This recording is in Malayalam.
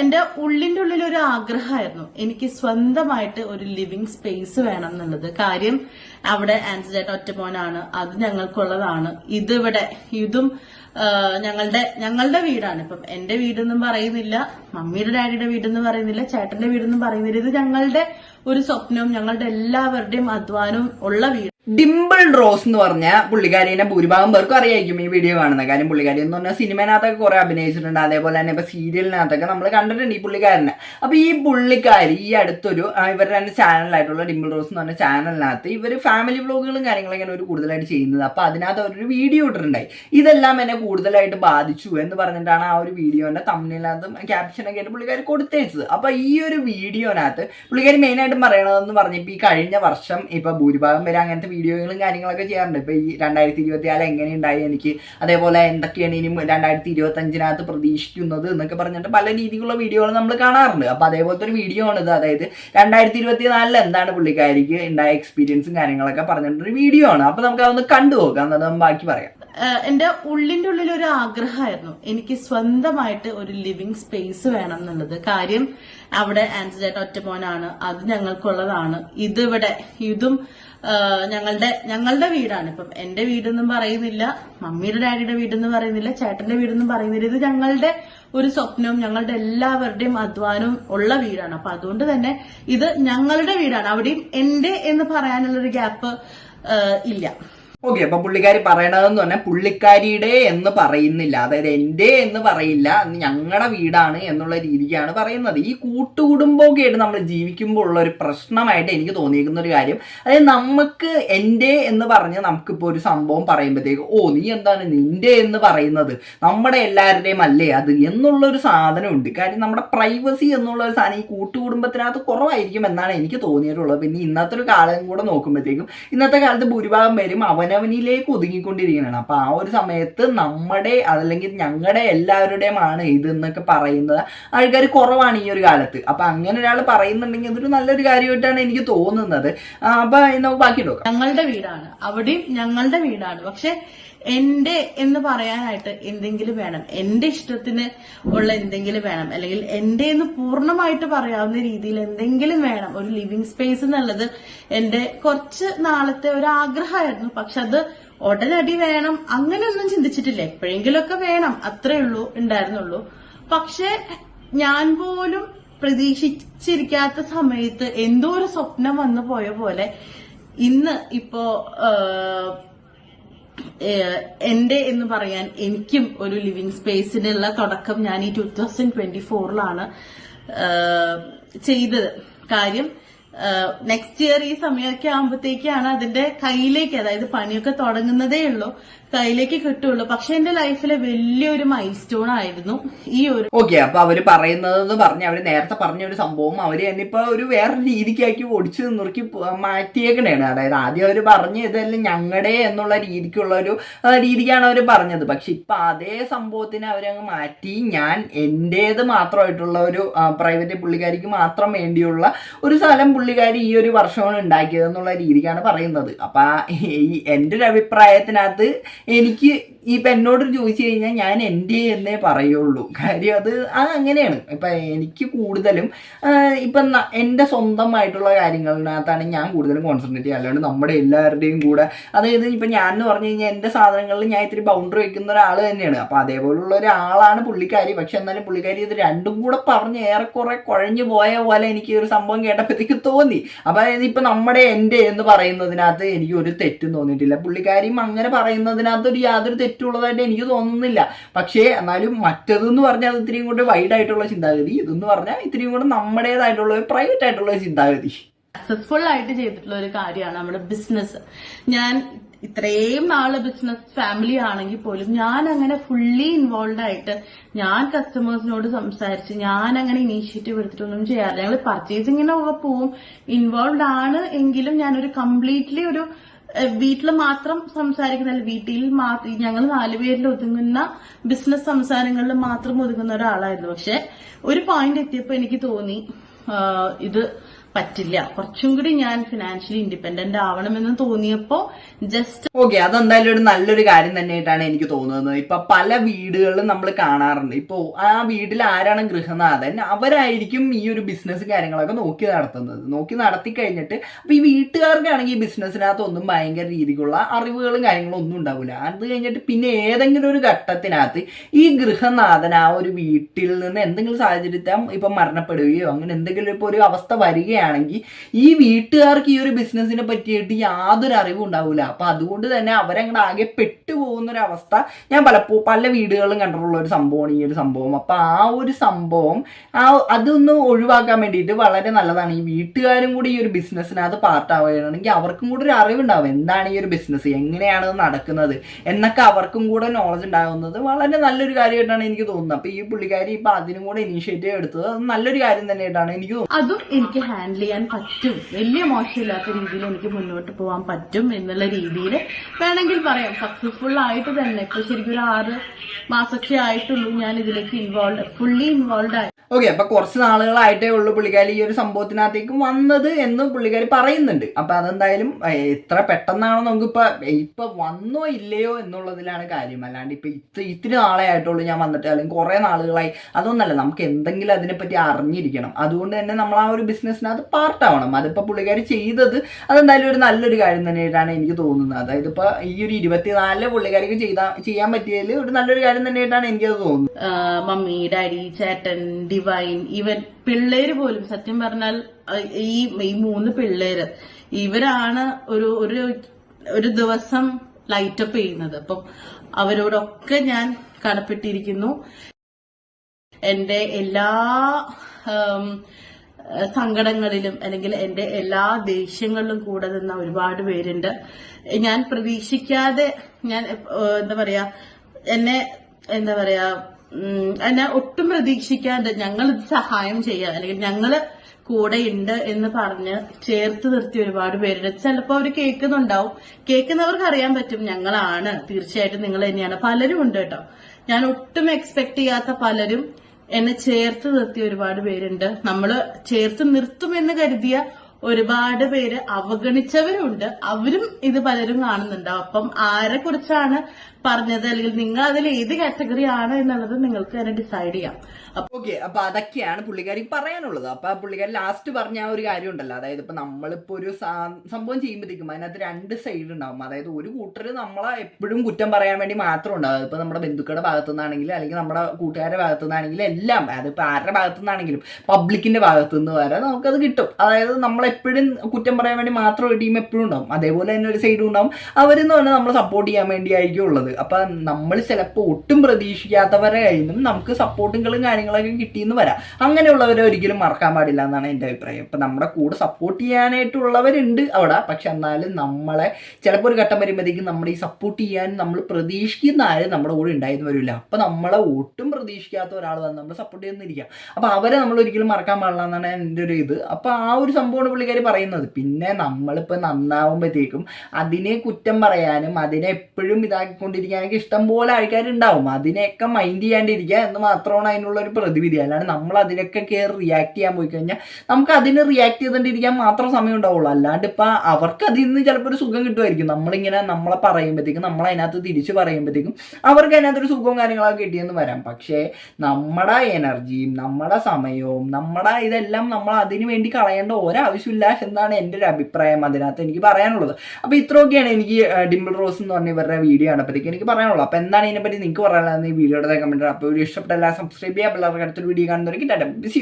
എന്റെ ഉള്ളിന്റെ ഉള്ളിൽ ഒരു ആഗ്രഹമായിരുന്നു. എനിക്ക് സ്വന്തമായിട്ട് ഒരു ലിവിങ് സ്പേസ് വേണം എന്നുള്ളത്. കാര്യം അവിടെ ആൻസി ചേട്ടൻ ഒറ്റമോനാണ് അത് ഞങ്ങൾക്കുള്ളതാണ്. ഇതിവിടെ ഇതും ഞങ്ങളുടെ ഞങ്ങളുടെ വീടാണ്. ഇപ്പം എന്റെ വീടെന്നും പറയുന്നില്ല. മമ്മിയുടെ ഡാഡിയുടെ വീടെന്ന് പറയുന്നില്ല. ചേട്ടന്റെ വീടെന്നും പറയുന്നില്ല. ഇത് ഞങ്ങളുടെ ഒരു സ്വപ്നവും ഞങ്ങളുടെ എല്ലാവരുടെയും അധ്വാനവും ഉള്ള വീട്. ഡിംപിൾ റോസ് എന്ന് പറഞ്ഞ പുള്ളിക്കാരിനെ ഭൂരിഭാഗം പേർക്കും അറിയായിരിക്കും ഈ വീഡിയോ കാണുന്ന കാര്യം പുള്ളിക്കാരി എന്ന് പറഞ്ഞാൽ സിനിമനകത്തൊക്കെ കുറെ അഭിനയിച്ചിട്ടുണ്ട്. അതേപോലെ തന്നെ ഇപ്പൊ സീരിയലിനകത്തൊക്കെ നമ്മൾ കണ്ടിട്ടുണ്ട് ഈ പുള്ളിക്കാരനെ. അപ്പൊ ഈ പുള്ളിക്കാരി ഈ അടുത്തൊരു ഇവരുടെ തന്നെ ചാനലായിട്ടുള്ള ഡിംപിൾ റോസ് എന്ന് പറഞ്ഞ ചാനലിനകത്ത് ഇവർ ഫാമിലി വ്ളോഗുകളും കാര്യങ്ങളൊക്കെയാണ് ഒരു കൂടുതലായിട്ട് ചെയ്യുന്നത്. അപ്പൊ അതിനകത്ത് അവരൊരു വീഡിയോ ഇട്ടിട്ടുണ്ടായി. ഇതെല്ലാം എന്നെ കൂടുതലായിട്ട് ബാധിച്ചു എന്ന് പറഞ്ഞിട്ടാണ് ആ ഒരു വീഡിയോന്റെ തമ്മിലിനകത്തും ക്യാപ്ഷനൊക്കെ ആയിട്ട് പുള്ളിക്കാരി കൊടുത്തേച്ചത്. അപ്പൊ ഈ ഒരു വീഡിയോനകത്ത് പുള്ളിക്കാരി മെയിൻ ആയിട്ടും പറയണതെന്ന് പറഞ്ഞപ്പോൾ ഈ കഴിഞ്ഞ വർഷം ഇപ്പം ഭൂരിഭാഗം വരെ അങ്ങനത്തെ വീഡിയോകളും കാര്യങ്ങളൊക്കെ ചെയ്യാറുണ്ട്. ഇപ്പം ഈ രണ്ടായിരത്തി ഇരുപത്തി നാല് എങ്ങനെയുണ്ടായി എനിക്ക് അതേപോലെ എന്തൊക്കെയാണ് ഇനി രണ്ടായിരത്തി ഇരുപത്തഞ്ചിനകത്ത് പ്രതീക്ഷിക്കുന്നത് എന്നൊക്കെ പറഞ്ഞിട്ട് പല രീതിയിലുള്ള വീഡിയോകൾ നമ്മൾ കാണാറുണ്ട്. അപ്പോൾ അതേപോലത്തെ ഒരു വീഡിയോ ആണിത് അതായത് രണ്ടായിരത്തി ഇരുപത്തി നാലിൽ എന്താണ് പുള്ളിക്കാരിക്ക് ഉണ്ടായ എക്സ്പീരിയൻസും കാര്യങ്ങളൊക്കെ പറഞ്ഞിട്ടൊരു വീഡിയോ ആണ്. അപ്പോൾ നമുക്ക് അതൊന്ന് കണ്ടു നോക്കാം. എന്നിട്ട് ബാക്കി പറയാം. എന്റെ ഉള്ളിന്റെ ഉള്ളിൽ ഒരു ആഗ്രഹമായിരുന്നു. എനിക്ക് സ്വന്തമായിട്ട് ഒരു ലിവിങ് സ്പേസ് വേണം എന്നുള്ളത്. കാര്യം അവിടെ ആൻസി ചേട്ടൻ ഒറ്റമോനാണ് അത് ഞങ്ങൾക്കുള്ളതാണ്. ഇതിവിടെ ഇതും ഞങ്ങളുടെ ഞങ്ങളുടെ വീടാണ്. ഇപ്പം എന്റെ വീടെന്നും പറയുന്നില്ല മമ്മിയുടെ ഡാഡിയുടെ വീടെന്ന് പറയുന്നില്ല ചേട്ടന്റെ വീടെന്നും പറയുന്നില്ല. ഇത് ഞങ്ങളുടെ ഒരു സ്വപ്നവും ഞങ്ങളുടെ എല്ലാവരുടെയും അധ്വാനവും ഉള്ള വീടാണ്. അപ്പൊ അതുകൊണ്ട് തന്നെ ഇത് ഞങ്ങളുടെ വീടാണ്. അവിടെയും എന്റെ എന്ന് പറയാനുള്ളൊരു ഗ്യാപ്പ് ഇല്ല. ഓക്കെ അപ്പൊ പുള്ളിക്കാരി പറയണതെന്ന് പറഞ്ഞാൽ പുള്ളിക്കാരിയുടെ എന്ന് പറയുന്നില്ല. അതായത് എന്റെ എന്ന് പറയില്ല. ഞങ്ങളുടെ വീടാണ് എന്നുള്ള രീതിക്കാണ് പറയുന്നത്. ഈ കൂട്ടുകുടുംബമൊക്കെ ആയിട്ട് നമ്മൾ ജീവിക്കുമ്പോൾ ഉള്ള ഒരു പ്രശ്നമായിട്ട് എനിക്ക് തോന്നിയിരിക്കുന്ന ഒരു കാര്യം അതായത് നമുക്ക് എന്റെ എന്ന് പറഞ്ഞ് നമുക്കിപ്പോ ഒരു സംഭവം പറയുമ്പോഴത്തേക്ക് ഓ നീ എന്താണ് നിന്റെ എന്ന് പറയുന്നത്? നമ്മുടെ എല്ലാവരുടെയും അല്ലേ അത്? എന്നുള്ള ഒരു സാധനമുണ്ട്. കാര്യം നമ്മുടെ പ്രൈവസി എന്നുള്ള ഒരു സാധനം ഈ കൂട്ടുകുടുംബത്തിനകത്ത് കുറവായിരിക്കും എന്നാണ് എനിക്ക് തോന്നിയിട്ടുള്ളത്. പിന്നെ ഇന്നത്തെ ഒരു കാലം കൂടെ നോക്കുമ്പോഴത്തേക്കും ഇന്നത്തെ കാലത്ത് ഭൂരിഭാഗം പേരും അവനവനിലേക്ക് ഒതുങ്ങിക്കൊണ്ടിരിക്കുകയാണ് അപ്പൊ ആ ഒരു സമയത്ത് നമ്മുടെ അതല്ലെങ്കിൽ ഞങ്ങളുടെ എല്ലാവരുടെയുമാണ് ഇത് എന്നൊക്കെ പറയുന്നത് ആൾക്കാർ കുറവാണ് ഈ ഒരു കാലത്ത്. അപ്പൊ അങ്ങനെ ഒരാൾ പറയുന്നുണ്ടെങ്കിൽ അതൊരു നല്ലൊരു കാര്യമായിട്ടാണ് എനിക്ക് തോന്നുന്നത്. അപ്പോൾ ബാക്കി നോക്കാം. ഞങ്ങളുടെ വീടാണ്. അവിടെയും ഞങ്ങളുടെ വീടാണ്. പക്ഷെ എന്റെ എന്ന് പറയാനായിട്ട് എന്തെങ്കിലും വേണം. എന്റെ ഇഷ്ടത്തിന് ഉള്ള എന്തെങ്കിലും വേണം. അല്ലെങ്കിൽ എന്റെ എന്ന് പൂർണമായിട്ട് പറയാവുന്ന രീതിയിൽ എന്തെങ്കിലും വേണം. ഒരു ലിവിങ് സ്പേസ് എന്നുള്ളത് എന്റെ കുറച്ച് നാളത്തെ ഒരു ആഗ്രഹമായിരുന്നു. പക്ഷെ അത് ഉടനടി വേണം. അങ്ങനെയൊന്നും ചിന്തിച്ചിട്ടില്ല. എപ്പോഴെങ്കിലുമൊക്കെ വേണം. അത്രേ ഉള്ളൂ ഉണ്ടായിരുന്നുള്ളൂ. പക്ഷെ ഞാൻ പോലും പ്രതീക്ഷിച്ചിരിക്കാത്ത സമയത്ത് എന്തോ ഒരു സ്വപ്നം വന്നു പോയ പോലെ ഇന്ന് ഇപ്പോ എന്റെ എന്ന് പറയാൻ എനിക്കും ഒരു ലിവിങ് സ്പേസിനുള്ള തുടക്കം ഞാൻ ഈ ടൂ തൗസൻഡ് ട്വന്റി ഫോറിലാണ് ചെയ്തത്. കാര്യം നെക്സ്റ്റ് ഇയർ ഈ സമയമൊക്കെ ആകുമ്പോഴത്തേക്കാണ് അതിന്റെ കയ്യിലേക്ക് അതായത് പണിയൊക്കെ തുടങ്ങുന്നതേ ഉള്ളൂ. കയ്യിലേക്ക് കിട്ടുള്ളൂ. പക്ഷെ എന്റെ ലൈഫിലെ വലിയൊരു മൈൽ സ്റ്റോൺ ആയിരുന്നു ഈ ഒരു ഓക്കെ അപ്പൊ അവർ പറയുന്നതെന്ന് പറഞ്ഞ് അവർ നേരത്തെ പറഞ്ഞ ഒരു സംഭവം അവർ തന്നെ ഇപ്പൊ ഒരു വേറെ രീതിക്കാക്കി ഓടിച്ചു നുറുക്കി മാറ്റിയേക്കണേണ്. അതായത് ആദ്യം അവർ പറഞ്ഞ ഇതെല്ലാം ഞങ്ങളുടെ എന്നുള്ള രീതിക്കുള്ള ഒരു രീതിക്കാണ് അവർ പറഞ്ഞത്. പക്ഷെ ഇപ്പൊ അതേ സംഭവത്തിന് അവരങ്ങ് മാറ്റി. ഞാൻ എന്റേത് മാത്രമായിട്ടുള്ള ഒരു പ്രൈവറ്റ് പുള്ളിക്കാരിക്ക് മാത്രം വേണ്ടിയുള്ള ഒരു സ്ഥലം പുള്ളിക്കാരി ഈ ഒരു വർഷമാണ് ഉണ്ടാക്കിയത് എന്നുള്ള രീതിക്കാണ് പറയുന്നത്. അപ്പൊ ഈ എന്റെ ഒരു അഭിപ്രായത്തിനകത്ത് എനിക്ക് ഈ എന്നോട് ചോദിച്ചു കഴിഞ്ഞാൽ ഞാൻ എന്റെ എന്നേ പറയുള്ളൂ. കാര്യം അത് അത് അങ്ങനെയാണ് ഇപ്പം എനിക്ക് കൂടുതലും ഇപ്പം എന്റെ സ്വന്തമായിട്ടുള്ള കാര്യങ്ങളിനകത്താണ് ഞാൻ കൂടുതലും കോൺസെൻട്രേറ്റ് ചെയ്യുക. അല്ലാണ്ട് നമ്മുടെ എല്ലാവരുടെയും കൂടെ അതായത് ഇപ്പം ഞാൻ എന്ന് പറഞ്ഞു കഴിഞ്ഞാൽ എന്റെ സാധനങ്ങളിൽ ഞാൻ ഇത്തിരി ബൗണ്ടറി വെക്കുന്ന ഒരാൾ തന്നെയാണ്. അപ്പം അതേപോലുള്ള ഒരാളാണ് പുള്ളിക്കാരി. പക്ഷെ എന്നാലും പുള്ളിക്കാരി ഇത് രണ്ടും കൂടെ പറഞ്ഞ് ഏറെക്കുറെ കുഴഞ്ഞു പോയ പോലെ എനിക്ക് ഒരു സംഭവം കേട്ടപ്പോഴത്തേക്ക് തോന്നി. അപ്പം ഇപ്പൊ നമ്മുടെ എന്റെ എന്ന് പറയുന്നതിനകത്ത് എനിക്ക് ഒരു തെറ്റും തോന്നിയിട്ടില്ല. പുള്ളിക്കാരിയും അങ്ങനെ പറയുന്നതിനകത്ത് ഒരു യാതൊരു തെറ്റുള്ളതായിട്ട് എനിക്ക് തോന്നുന്നില്ല. പക്ഷേ എന്നാലും മറ്റതെന്ന് പറഞ്ഞാൽ അത് ഇത്രയും കൂടെ വൈഡ് ആയിട്ടുള്ള ചിന്താഗതി. ഇതെന്ന് പറഞ്ഞാൽ ഇത്രയും കൂടെ നമ്മുടേതായിട്ടുള്ള ഒരു പ്രൈവറ്റ് ആയിട്ടുള്ള ചിന്താഗതി. സക്സസ്ഫുൾ ആയിട്ട് ചെയ്തിട്ടുള്ള ഒരു കാര്യമാണ് നമ്മുടെ ബിസിനസ് ഞാൻ ഇത്രയും നാൾ ബിസിനസ് ഫാമിലി ആണെങ്കിൽ പോലും ഞാൻ അങ്ങനെ ഫുള്ളി ഇൻവോൾവ് ആയിട്ട് ഞാൻ കസ്റ്റമേഴ്സിനോട് സംസാരിച്ച് ഞാൻ അങ്ങനെ ഇനീഷ്യേറ്റീവ് എടുത്തിട്ടൊന്നും ചെയ്യാറില്ല. ഞങ്ങൾ പർച്ചേസിങ്ങിനൊക്കെ പോവും. ഇൻവോൾവ് ആണ് എങ്കിലും ഞാനൊരു കംപ്ലീറ്റ്ലി ഒരു വീട്ടിൽ മാത്രം സംസാരിക്കുന്നല്ല വീട്ടിൽ മാത്രം ഞങ്ങൾ നാലുപേരിൽ ഒതുങ്ങുന്ന ബിസിനസ് സംസാരങ്ങളിൽ മാത്രം ഒതുങ്ങുന്ന ഒരാളായിരുന്നു. പക്ഷെ ഒരു പോയിന്റ് എത്തിയപ്പോൾ എനിക്ക് തോന്നി ഇത് പറ്റില്ല. കുറച്ചും കൂടി ഞാൻ ഫിനാൻഷ്യലി ഇൻഡിപെൻഡന്റ് ആവണമെന്ന് തോന്നിയപ്പോ ജസ്റ്റ് ഓക്കെ അതെന്തായാലും ഒരു നല്ലൊരു കാര്യം തന്നെയായിട്ടാണ് എനിക്ക് തോന്നുന്നത്. ഇപ്പൊ പല വീടുകളിലും നമ്മൾ കാണാറുണ്ട്. ഇപ്പൊ ആ വീട്ടിൽ ആരാണ് ഗൃഹനാഥൻ? അവരായിരിക്കും ഈ ഒരു ബിസിനസ് കാര്യങ്ങളൊക്കെ നോക്കി നടത്തുന്നത്. നോക്കി നടത്തി കഴിഞ്ഞിട്ട് അപ്പൊ ഈ വീട്ടുകാർക്കാണെങ്കിൽ ഈ ബിസിനസ്സിനകത്ത് ഒന്നും ഭയങ്കര രീതിക്കുള്ള അറിവുകളും കാര്യങ്ങളും ഒന്നും ഉണ്ടാവില്ല. അത് കഴിഞ്ഞിട്ട് പിന്നെ ഏതെങ്കിലും ഒരു ഘട്ടത്തിനകത്ത് ഈ ഗൃഹനാഥൻ ആ ഒരു വീട്ടിൽ നിന്ന് എന്തെങ്കിലും സാഹചര്യത്തിൽ ഇപ്പൊ മരണപ്പെടുകയോ അങ്ങനെ എന്തെങ്കിലും ഇപ്പൊ ഒരു അവസ്ഥ വരികയാണെങ്കിൽ ഈ വീട്ടുകാർക്ക് ഈ ഒരു ബിസിനസ്സിനെ പറ്റിയിട്ട് യാതൊരു അറിവും ഉണ്ടാവില്ല അപ്പൊ അതുകൊണ്ട് തന്നെ അവരങ്ങോട്ട് ആകെ പെട്ടുപോകുന്ന ഒരു അവസ്ഥ ഞാൻ പലപ്പോ പല വീടുകളിലും കണ്ടിട്ടുള്ള ഒരു സംഭവമാണ് ഈ ഒരു സംഭവം. അപ്പൊ ആ ഒരു സംഭവം ആ അതൊന്ന് ഒഴിവാക്കാൻ വേണ്ടിയിട്ട് വളരെ നല്ലതാണ്. ഈ വീട്ടുകാരും കൂടി ഈ ഒരു ബിസിനസ്സിനകത്ത് പാർട്ടാവുകയാണെങ്കിൽ അവർക്കും കൂടി ഒരു അറിവുണ്ടാവും. എന്താണ് ഈ ഒരു ബിസിനസ് എങ്ങനെയാണ് നടക്കുന്നത്? എന്നൊക്കെ അവർക്കും കൂടെ നോളജ് ഉണ്ടാകുന്നത് വളരെ നല്ലൊരു കാര്യമായിട്ടാണ് എനിക്ക് തോന്നുന്നത്. അപ്പൊ ഈ പുള്ളിക്കാരി ഇപ്പൊ അതിനും കൂടെ ഇനീഷ്യേറ്റീവ് എടുത്തത്. അത് നല്ലൊരു കാര്യം തന്നെയായിട്ടാണ് എനിക്ക് തോന്നുന്നത്. അതും എനിക്ക് ഹാൻഡിൽ ചെയ്യാൻ പറ്റും. വലിയ മോശമില്ലാത്ത രീതിയിൽ എനിക്ക് മുന്നോട്ട് പോകാൻ പറ്റും എന്നുള്ള രീതിയിൽ വേണമെങ്കിൽ പറയാം. സക്സസ്ഫുൾ ആയിട്ട് തന്നെ. ഇപ്പൊ ശരിക്കും ഒരു ആറ് മാസമൊക്കെ ആയിട്ടുള്ളൂ ഞാൻ ഇതിലേക്ക് ഇൻവോൾവ് ഫുള്ളി ഇൻവോൾവ് ആയി. ഓക്കെ അപ്പൊ കുറച്ച് നാളുകളായിട്ടേ ഉള്ളൂ പുള്ളിക്കാരി ഈ ഒരു സംഭവത്തിനകത്തേക്ക് വന്നത് എന്ന് പുള്ളിക്കാരി പറയുന്നുണ്ട്. അപ്പൊ അതെന്തായാലും എത്ര പെട്ടെന്നാണോ നമുക്കിപ്പോ ഇപ്പൊ വന്നോ ഇല്ലയോ എന്നുള്ളതിലാണ് കാര്യം. അല്ലാണ്ട് ഇപ്പൊ ഇത്ര ഇത്തിരി നാളെ ആയിട്ടുള്ളൂ ഞാൻ വന്നിട്ട്. അല്ലെങ്കിൽ കുറെ നാളുകളായി. അതൊന്നല്ല നമുക്ക് എന്തെങ്കിലും അതിനെപ്പറ്റി അറിഞ്ഞിരിക്കണം. അതുകൊണ്ട് തന്നെ നമ്മൾ ആ ഒരു ബിസിനസ്സിനകത്ത് പാർട്ടാവണം. അതിപ്പോൾ പുള്ളിക്കാരി ചെയ്തത് അതെന്തായാലും ഒരു നല്ലൊരു കാര്യം തന്നെയായിട്ടാണ് എനിക്ക് തോന്നുന്നത്. അതായത് ഇപ്പൊ ഈ ഒരു ഇരുപത്തിനാലിൽ പുള്ളിക്കാരിക്ക് ചെയ്താ ചെയ്യാൻ പറ്റിയതിൽ ഒരു നല്ലൊരു കാര്യം തന്നെയായിട്ടാണ് എനിക്കത് തോന്നുന്നത്. മമ്മി ഡാഡി ചേട്ടൻ ഡിവൈൻ ഇവൻ പിള്ളേര് പോലും സത്യം പറഞ്ഞാൽ ഈ ഈ മൂന്ന് പിള്ളേര് ഇവരാണ് ഒരു ഒരു ഒരു ദിവസം ലൈറ്റപ്പ് ചെയ്യുന്നത്. അപ്പം അവരോടൊക്കെ ഞാൻ കടപ്പെട്ടിരിക്കുന്നു. എന്റെ എല്ലാ സങ്കടങ്ങളിലും അല്ലെങ്കിൽ എന്റെ എല്ലാ ദേഷ്യങ്ങളിലും കൂടെ നിന്ന ഒരുപാട് പേരുണ്ട്. ഞാൻ പ്രതീക്ഷിക്കാതെ ഞാൻ എന്താ പറയാ എന്നെ എന്താ പറയാ എന്നെ ഒട്ടും പ്രതീക്ഷിക്കാതെ ഞങ്ങൾ സഹായം ചെയ്യാം അല്ലെങ്കിൽ ഞങ്ങൾ കൂടെ ഉണ്ട് എന്ന് പറഞ്ഞ് ചേർത്ത് നിർത്തി ഒരുപാട് പേരുണ്ട്. ചിലപ്പോൾ അവർ കേൾക്കുന്നുണ്ടാവും. കേൾക്കുന്നവർക്ക് അറിയാൻ പറ്റും ഞങ്ങളാണ്. തീർച്ചയായിട്ടും നിങ്ങൾ തന്നെയാണ്. പലരും ഉണ്ട് കേട്ടോ. ഞാൻ ഒട്ടും എക്സ്പെക്ട് ചെയ്യാത്ത പലരും എന്നെ ചേർത്ത് നിർത്തിയ ഒരുപാട് പേരുണ്ട്. നമ്മൾ ചേർത്ത് നിർത്തുമെന്ന് കരുതിയ ഒരുപാട് പേര് അവഗണിച്ചവരുണ്ട്. അവരും ഇത് പലരും കാണുന്നുണ്ടാവും അപ്പം ആരെ കുറിച്ചാണ് പറഞ്ഞത് അല്ലെങ്കിൽ നിങ്ങൾ അതിൽ ഏത് കാറ്റഗറി ആണ് എന്നുള്ളത് നിങ്ങൾക്ക് തന്നെ ഡിസൈഡ് ചെയ്യാം. ഓക്കെ അപ്പൊ അതൊക്കെയാണ് പുള്ളിക്കാരി പറയാനുള്ളത്. അപ്പൊ പുള്ളിക്കാരി ലാസ്റ്റ് പറഞ്ഞ ഒരു കാര്യം ഉണ്ടല്ലോ അതായത് ഇപ്പൊ നമ്മളിപ്പോ ഒരു സംഭവം ചെയ്യുമ്പോഴത്തേക്കും അതിനകത്ത് രണ്ട് സൈഡ് ഉണ്ടാവും. അതായത് ഒരു കൂട്ടര് നമ്മളെ എപ്പോഴും കുറ്റം പറയാൻ വേണ്ടി മാത്രം ഉണ്ടാവും. ഇപ്പൊ നമ്മുടെ ബന്ധുക്കളുടെ ഭാഗത്തു നിന്നാണെങ്കിലും അല്ലെങ്കിൽ നമ്മുടെ കൂട്ടുകാരുടെ ഭാഗത്തു നിന്നാണെങ്കിലും എല്ലാം. അതിപ്പോ ആരുടെ ഭാഗത്തു നിന്നാണെങ്കിലും പബ്ലിക്കിന്റെ ഭാഗത്തു നിന്ന് വരെ നമുക്കത് കിട്ടും. അതായത് നമ്മളെപ്പോഴും കുറ്റം പറയാൻ വേണ്ടി മാത്രം ഒരു ടീം എപ്പോഴും ഉണ്ടാവും. അതേപോലെ തന്നെ ഒരു സൈഡും ഉണ്ടാവും. അവരെന്ന് പറഞ്ഞാൽ നമ്മളെ സപ്പോർട്ട് ചെയ്യാൻ വേണ്ടിയായിരിക്കും ഉള്ളത്. അപ്പൊ നമ്മൾ ചിലപ്പോൾ ഒട്ടും പ്രതീക്ഷിക്കാത്തവരെ കഴിഞ്ഞും നമുക്ക് സപ്പോർട്ടുകളും കാര്യങ്ങളൊക്കെ കിട്ടിയെന്ന് വരാം. അങ്ങനെയുള്ളവരെ ഒരിക്കലും മറക്കാൻ പാടില്ല എന്നാണ് എന്റെ അഭിപ്രായം. ഇപ്പൊ നമ്മുടെ കൂടെ സപ്പോർട്ട് ചെയ്യാനായിട്ടുള്ളവരുണ്ട് അവിടെ. പക്ഷെ എന്നാലും നമ്മളെ ചിലപ്പോൾ ഒരു ഘട്ടം വരുമ്പോഴത്തേക്കും നമ്മുടെ ഈ സപ്പോർട്ട് ചെയ്യാൻ നമ്മൾ പ്രതീക്ഷിക്കുന്ന ആരും നമ്മുടെ കൂടെ ഉണ്ടായിരുന്നു വരില്ല. അപ്പൊ നമ്മളെ ഒട്ടും പ്രതീക്ഷിക്കാത്ത ഒരാൾ വന്ന് നമ്മൾ സപ്പോർട്ട് ചെയ്യുന്നിരിക്കാം അപ്പൊ അവരെ നമ്മൾ ഒരിക്കലും മറക്കാൻ പാടില്ല എന്നാണ് എന്റെ ഒരു ഇത്. അപ്പൊ ആ ഒരു സംഭവമാണ് പുള്ളിക്കാർ പറയുന്നത്. പിന്നെ നമ്മളിപ്പോ നന്നാവുമ്പോഴത്തേക്കും അതിനെ കുറ്റം പറയാനും അതിനെ എപ്പോഴും ഇതാക്കിക്കൊണ്ടിരിക്കാനൊക്കെ ഇഷ്ടം പോലെ ആൾക്കാരുണ്ടാവും അതിനെയൊക്കെ മൈൻഡ് ചെയ്യാണ്ടിരിക്കുക എന്ന് മാത്രമാണ് അതിനുള്ള ഒരു പ്രതിവിധി. അല്ലാണ്ട് നമ്മൾ അതിനൊക്കെ കയറി റിയാക്ട് ചെയ്യാൻ പോയി കഴിഞ്ഞാൽ നമുക്ക് അതിന് റിയാക്ട് ചെയ്തുകൊണ്ടിരിക്കാൻ മാത്രം സമയം ഉണ്ടാവുള്ളൂ. അല്ലാണ്ട് ഇപ്പം അവർക്ക് അതിൽ നിന്ന് ചിലപ്പോൾ ഒരു സുഖം കിട്ടുമായിരിക്കും. നമ്മളിങ്ങനെ നമ്മളെ പറയുമ്പോഴത്തേക്കും നമ്മൾ അതിനകത്ത് തിരിച്ച് പറയുമ്പോഴത്തേക്കും അവർക്ക് അതിനകത്തൊരു സുഖവും കാര്യങ്ങളൊക്കെ കിട്ടിയെന്ന് വരാം. പക്ഷേ നമ്മുടെ എനർജിയും നമ്മുടെ സമയവും നമ്മുടെ ഇതെല്ലാം നമ്മൾ അതിന് വേണ്ടി കളയേണ്ട ഒരാവശ്യമില്ല എന്നാണ് എന്റെ ഒരു അഭിപ്രായം അതിനകത്ത് എനിക്ക് പറയാനുള്ളത്. അപ്പോൾ ഇത്രയൊക്കെയാണ് എനിക്ക് ഡിംപിൾ റോസ് എന്ന് പറഞ്ഞ ഇവരുടെ വീഡിയോ ആണപ്പോഴത്തേക്ക് എനിക്ക് പറയാനുള്ളൂ. അപ്പോൾ എന്താണ് ഇതിനെപ്പറ്റി നിങ്ങൾക്ക് പറയാനുള്ളത് ഈ വീഡിയോയുടെ കമന്റ് അപ്പോൾ ഒരു ഇഷ്ടപ്പെട്ട എല്ലാം സബ്സ്ക്രൈബ് ചെയ്യുക. പിള്ളേർക്ക് അടുത്തൊരു വീഡിയോ കാണുന്നവർക്ക് ബിസി